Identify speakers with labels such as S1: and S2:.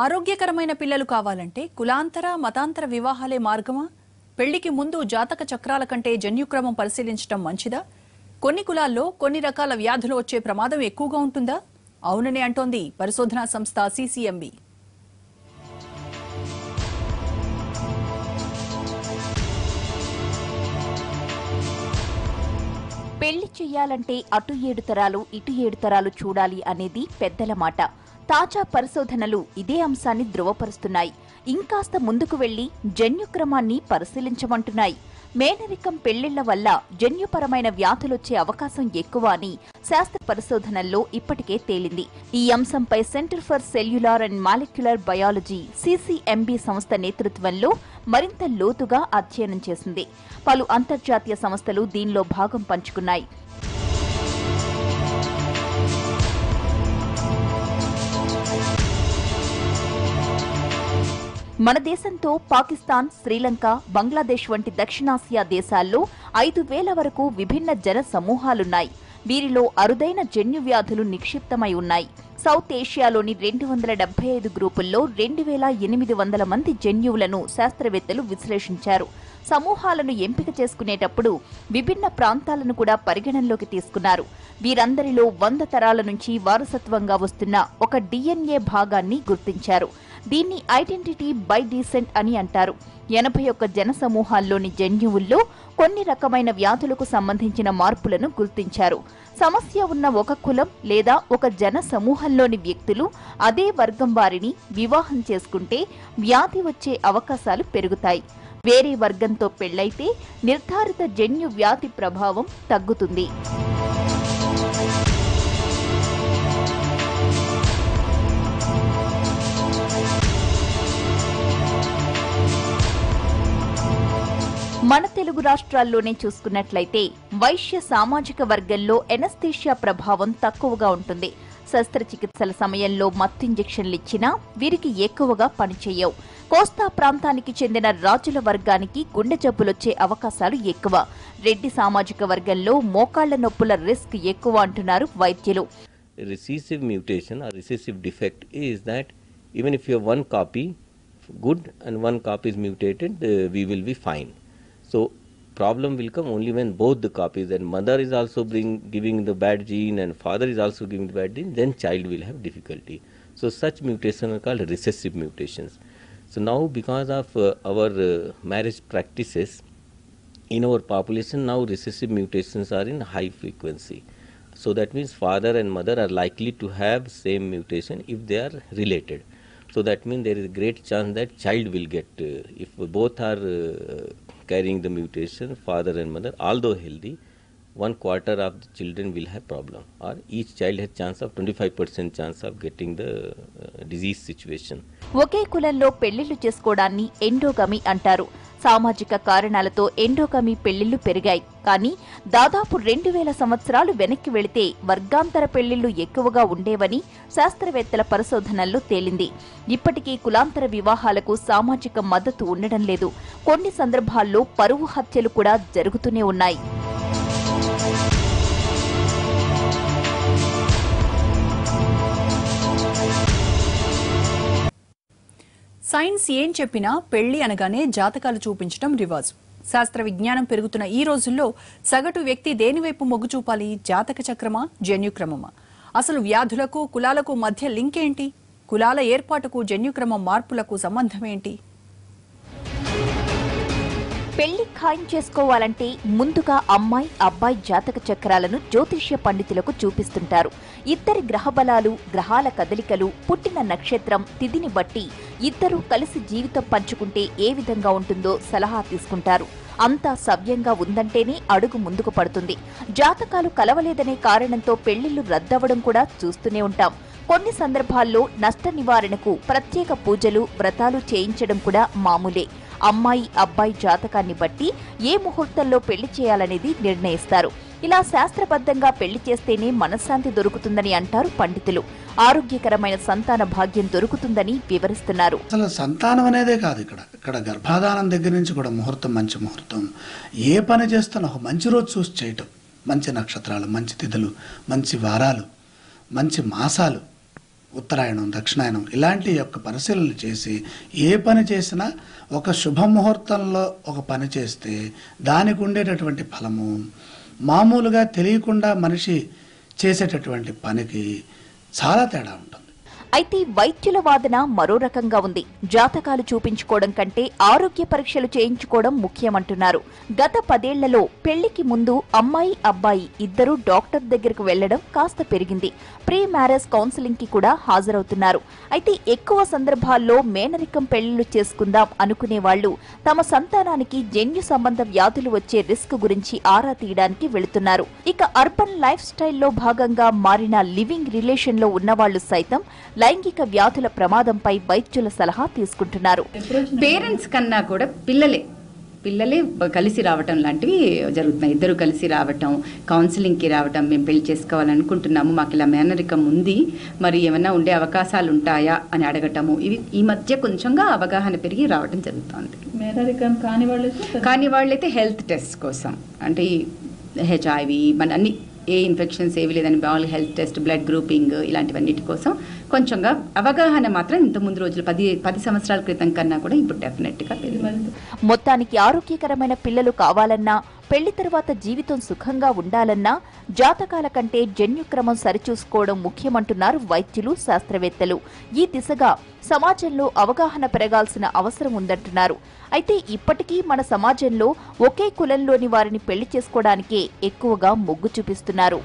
S1: ఆరోగ్యకరమైన పిల్లలు కావాలంటే కులాంతర మతాంతర వివాహాలే మార్గమా? పెళ్ళికి ముందు జాతక చక్రాల కంటే జన్యుక్రమం పరిశీలించడం మంచిదా? కొన్ని కులాల్లో కొన్ని రకాల వ్యాధులు వచ్చే ప్రమాదం ఎక్కువగా ఉంటుందా? అవుననే అంటోంది పరిశోధనా సంస్థ సీసీఎంబీ.
S2: పెళ్ళి చెయ్యాలంటే అటు ఏడు తరాలు ఇటు ఏడు తరాలు చూడాలి అనేది పెద్దల మాట. తాజా పరిశోధనలు ఇదే అంశాన్ని ధృవపరుస్తున్నాయి. ఇంకాస్త ముందుకు వెళ్ళి జన్యుక్రమాన్ని పరిశీలించమంటున్నాయి. మేనరికం పెళ్ళిళ్ళ వల్ల జన్యుపరమైన వ్యాధులొచ్చే అవకాశం ఎక్కువ అని శాస్త్ర పరిశోధనల్లో ఇప్పటికే తేలింది. ఈ అంశంపై centre for cellular and molecular biology CCMB సంస్థ నేతృత్వంలో మరింత లోతుగా అధ్యయనం చేసింది. పలు అంతర్జాతీయ సంస్థలు దీనిలో భాగం పంచుకున్నాయి. మన దేశంతో పాకిస్తాన్ శ్రీలంక బంగ్లాదేశ్ వంటి దక్షిణాసియా దేశాల్లో ఐదు వేల వరకు విభిన్న జన సమూహాలున్నాయి. వీరిలో అరుదైన జన్యు వ్యాధులు నిక్షిప్తమై ఉన్నాయి. సౌత్ ఏషియాలోని రెండు వందల డెబ్బై ఐదు గ్రూపుల్లో రెండు వేల ఎనిమిది వందల మంది జన్యువులను శాస్త్రవేత్తలు విశ్లేషించారు. సమూహాలను ఎంపిక చేసుకునేటప్పుడు విభిన్న ప్రాంతాలను కూడా పరిగణనలోకి తీసుకున్నారు. వీరందరిలో వంద తరాల నుంచి వారసత్వంగా వస్తున్న ఒక డిఎన్ఏ భాగాన్ని గుర్తించారు. దీన్ని ఐడెంటిటీ బై డీసెంట్ అని అంటారు. ఎనభై ఒక్క జన సమూహాల్లోని జన్యువుల్లో కొన్ని రకమైన వ్యాధులకు సంబంధించిన మార్పులను గుర్తించారు. సమస్య ఉన్న ఒక కులం లేదా ఒక జన సమూహంలోని వ్యక్తులు అదే వర్గం వారిని వివాహం చేసుకుంటే వ్యాధి వచ్చే అవకాశాలు పెరుగుతాయి. వేరే వర్గంతో పెళ్ళైతే నిర్ధారిత జన్యు వ్యాధి ప్రభావం తగ్గుతుంది. మన తెలుగు రాష్ట్రాల్లోనే చూసుకున్నట్లయితే వైశ్య సామాజిక వర్గంలో ఎనస్థీషియా ప్రభావం తక్కువగా ఉంటుంది. శస్త్రచికిత్సల సమయంలో మత్తు ఇంజెక్షన్లు ఇచ్చినా వీరికి ఎక్కువగా పనిచేయవు. కోస్తా ప్రాంతానికి చెందిన రాజుల వర్గానికి గుండె జబ్బులొచ్చే అవకాశాలు ఎక్కువ. రెడ్డి సామాజిక వర్గంలో మోకాళ్ళ నొప్పుల రిస్క్ ఎక్కువ అంటున్నారు వైద్యులు.
S3: Recessive mutation or recessive defect is that even if you one copy good and one copy is mutated we will be fine so problem will come only when both the copies and mother is also bring giving the bad gene and father is also giving the bad gene then child will have difficulty. So such mutations are called recessive mutations. So now because of uh, our uh, marriage practices in our population now recessive mutations are in high frequency. So that means father and mother are likely to have same mutation if they are related so that means there is a great chance that child will get uh, if both are uh, carrying the mutation father and mother although healthy one quarter of the children will have problem or each child has chance of 25% chance of getting the uh, disease situation
S2: ఒకే కులంలో పెళ్ళిళ్ళు చేసుకోవడాన్ని endogamy అంటారు సామాజిక కారణాలతో endogamy పెళ్ళిళ్ళు పెరిగాయి. కానీ దాదాపు రెండు వేల సంవత్సరాలు వెనక్కి వెళితే వర్గాంతర పెళ్ళిళ్ళు ఎక్కువగా ఉండేవని శాస్త్రవేత్తల పరిశోధనల్లో తేలింది. ఇప్పటికీ కులాంతర వివాహాలకు సామాజిక మద్దతు ఉండడం లేదు. కొన్ని సందర్భాల్లో పరువు హత్యలు కూడా జరుగుతూనే ఉన్నాయి.
S1: సైన్స్ ఏం చెప్పినా పెళ్ళి అనగానే జాతకాలు చూపించడం రివాజు శాస్త్ర విజ్ఞానం పెరుగుతున్న ఈ రోజుల్లో సగటు వ్యక్తి దేనివైపు మొగ్గు చూపాలి? జాతక చక్రమా? జన్యుక్రమమా అసలు వ్యాధులకు కులాలకు మధ్య లింక్ ఏంటి కులాల ఏర్పాటుకు జన్యుక్రమ మార్పులకు సంబంధం ఏంటి?
S2: పెళ్ళి ఖాయం చేసుకోవాలంటే ముందుగా అమ్మాయి అబ్బాయి జాతక చక్రాలను జ్యోతిష్య పండితులకు చూపిస్తుంటారు. ఇద్దరి గ్రహబలాలు గ్రహాల కదలికలు పుట్టిన నక్షత్రం తిథిని బట్టి ఇద్దరూ కలిసి జీవితం పంచుకుంటే ఏ విధంగా ఉంటుందో సలహా తీసుకుంటారు. అంతా సవ్యంగా ఉందంటేనే అడుగు ముందుకు పడుతుంది. జాతకాలు కలవలేదనే కారణంతో పెళ్ళిళ్ళు రద్దవడం కూడా చూస్తూనే ఉంటాం. కొన్ని సందర్భాల్లో నష్ట నివారణకు ప్రత్యేక పూజలు వ్రతాలు చేయించడం కూడా మామూలే. అమ్మాయి అబ్బాయి జాతకాన్ని బట్టి ఏ ముహూర్తంలో పెళ్ళి చేయాలనేది నిర్ణయిస్తారు. ఇలా శాస్త్రబద్ధంగా పెళ్ళి చేస్తేనే మనశ్శాంతి దొరుకుతుందని అంటారు పండితులు. ఆరోగ్యకరమైన సంతాన భాగ్యం దొరుకుతుందని వివరిస్తున్నారు.
S4: అసలు సంతానం అనేదే కాదు ఇక్కడ. ఇక్కడ గర్భాధానం దగ్గర నుంచి కూడా ముహూర్తం మంచి ముహూర్తం. ఏ పని చేస్తున్నా ఒక మంచి రోజు చూసి చేయటం. మంచి నక్షత్రాలు మంచి తిథులు మంచి వారాలు మంచి మాసాలు. ఉత్తరాయణం దక్షిణాయనం ఇలాంటి యొక్క పరిశీలన చేసి ఏ పని చేసినా ఒక శుభముహూర్తంలో ఒక పని చేస్తే దానికి ఉండేటటువంటి ఫలము మామూలుగా తెలియకుండా మనిషి చేసేటటువంటి పనికి చాలా తేడా ఉంటుంది.
S2: అయితే వైద్యుల వాదన మరో రకంగా ఉంది. జాతకాలు చూపించుకోవడం కంటే ఆరోగ్య పరీక్షలు చేయించుకోవడం ముఖ్యమంటున్నారు. గత పదేళ్ళలో పెళ్ళికి ముందు అమ్మాయి అబ్బాయి ఇద్దరూ డాక్టర్ దగ్గరకు వెళ్ళడం కాస్త పెరిగింది. ప్రీ మ్యారేజ్ కౌన్సిలింగ్కి కూడా హాజరవుతున్నారు. అయితే ఎక్కువ సందర్భాల్లో మేనరికం పెళ్ళిళ్ళు చేసుకుందాం అనుకునే వాళ్ళు తమ సంతానానికి జన్యు సంబంధ వ్యాధులు వచ్చే రిస్క్ గురించి ఆరా తీయడానికి వెళుతున్నారు. ఇక అర్బన్ లైఫ్ స్టైల్లో భాగంగా మారిన లివింగ్ రిలేషన్లో ఉన్నవాళ్ళు సైతం లైంగిక వ్యాధుల ప్రమాదంపై వైద్యుల సలహా తీసుకుంటున్నారు.
S5: పేరెంట్స్ కన్నా కూడా పిల్లలే పిల్లలే కలిసి రావటం లాంటివి జరుగుతున్నాయి. ఇద్దరు కలిసి రావటం కౌన్సిలింగ్కి రావటం మేము పెళ్ళి చేసుకోవాలనుకుంటున్నాము మాకు ఇలా మేనరికం ఉంది మరి ఏమైనా ఉండే అవకాశాలు ఉంటాయా అని అడగటము ఇవి ఈ మధ్య కొంచెంగా అవగాహన పెరిగి రావటం జరుగుతోంది.
S6: మేనరికం కాని వాళ్ళు
S5: కానీ వాళ్ళైతే హెల్త్ టెస్ట్ కోసం అంటే ఈ హెచ్ఐవి మన అన్ని ఏ ఇన్ఫెక్షన్స్ ఏవి లేదని బాల్ హెల్త్ టెస్ట్ బ్లడ్ గ్రూపింగ్ ఇలాంటివన్నిటి కోసం కొంచెంగా అవగాహన మాత్రం ఇంత ముందు రోజులు పది పది సంవత్సరాల క్రితం కన్నా కూడా ఇప్పుడు డెఫినెట్గా పెరిగింది
S2: మొత్తానికి ఆరోగ్యకరమైన పిల్లలు కావాలన్నా పెళ్ళి తర్వాత జీవితం సుఖంగా ఉండాలన్నా జాతకాల కంటే జన్యుక్రమం సరిచూసుకోవడం ముఖ్యమంటున్నారు వైద్యులు శాస్త్రవేత్తలు. ఈ దిశగా సమాజంలో అవగాహన పెరగాల్సిన అవసరం ఉందంటున్నారు. అయితే ఇప్పటికీ మన సమాజంలో ఒకే కులంలోని వారిని పెళ్ళి చేసుకోవడానికే ఎక్కువగా మొగ్గు చూపిస్తున్నారు.